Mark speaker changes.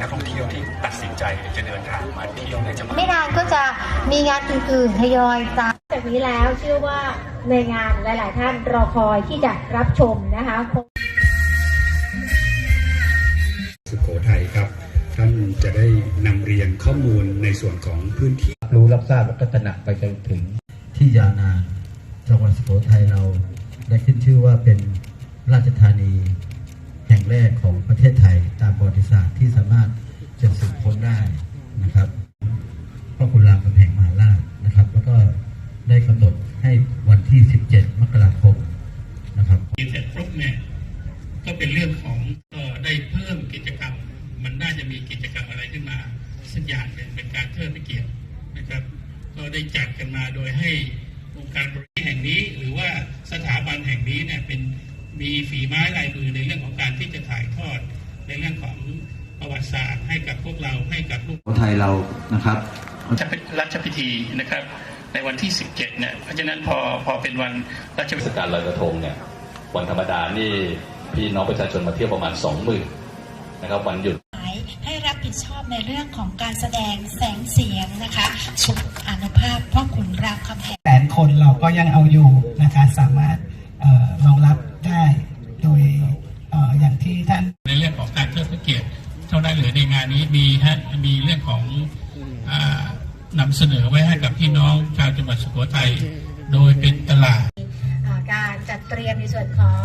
Speaker 1: นักท่องเที่ยวที่ตัดสินใจจะเดินทางมาเที่ยวในจังหวัด
Speaker 2: ไม่นานก็จะมีงานอื่นๆทยอยตาม
Speaker 3: จากนี้แล้วเชื่อว่าในงานหลาย ๆ ท่านรอคอยที่จะรับชมนะคะ
Speaker 4: สุโขทัยครับ ท่านจะได้นำเรียนข้อมูลในส่วนของพื้นที่
Speaker 5: รู้รับทราบและก็ตระหนักไปจนถึง
Speaker 6: ที่ยาวนานจังหวัดสุโขทัยเราได้ขึ้นชื่อว่าเป็นราชธานี แรกของประเทศไทยตามประวัติศาสตร์ที่สามารถจะสืบค้นได้นะครับพระคุณรามคำแหงมหาราชนะครับ แล้วก็ได้กำหนดให้วันที่ 17 มกราคมนะครับ
Speaker 7: เสร็จปุ๊บเนี่ยก็เป็นเรื่องของก็ได้เพิ่มกิจกรรม มันน่าจะมีกิจกรรมอะไรขึ้นมาสักอย่างหนึ่งเป็นการเทิดพระเกียรตินะครับ ก็ได้จัดกันมาโดยให้องค์การบริหารแห่งนี้ หรือว่าสถาบันแห่งนี้เนี่ยเป็น มีฝีไม้ลายมือในเรื่องของการที่จะถ่ายทอดในเรื่องของประวัติศาสตร์ให้กับพวกเราให้กับลูก
Speaker 6: ไทยเรานะครับ
Speaker 7: จะเป็นราชพิธีนะครับ ในวันที่ 17เนี่ยเพราะฉะนั้นพอพอเป็นวันราช
Speaker 8: เทศกาลลอยกระทงเนี่ยวันธรรมดานี่พี่น้องประชาชนมาเที่ยวประมาณ 20,000นะครับวันหยุด
Speaker 9: ให้รับผิดชอบในเรื่องของการแสดงแสงเสียงนะคะสุขอานุภาพพ่อขุนรามคำแหง
Speaker 10: แสนคนเราก็ยังเอาอยู่นะคะสามารถเอ่อรองรับ ได้โดยเอ่ออย่างที่ท่าน
Speaker 7: ในเรื่องของการเทิดพระเกียรติเท่านั้นหรือในงานนี้มีฮะมีเรื่องของอานำเสนอไว้ให้กับพี่น้องชาวจังหวัดสุโขทัยโดยเป็นตลาด
Speaker 3: อ่าการจัดเตรียมในส่วนของ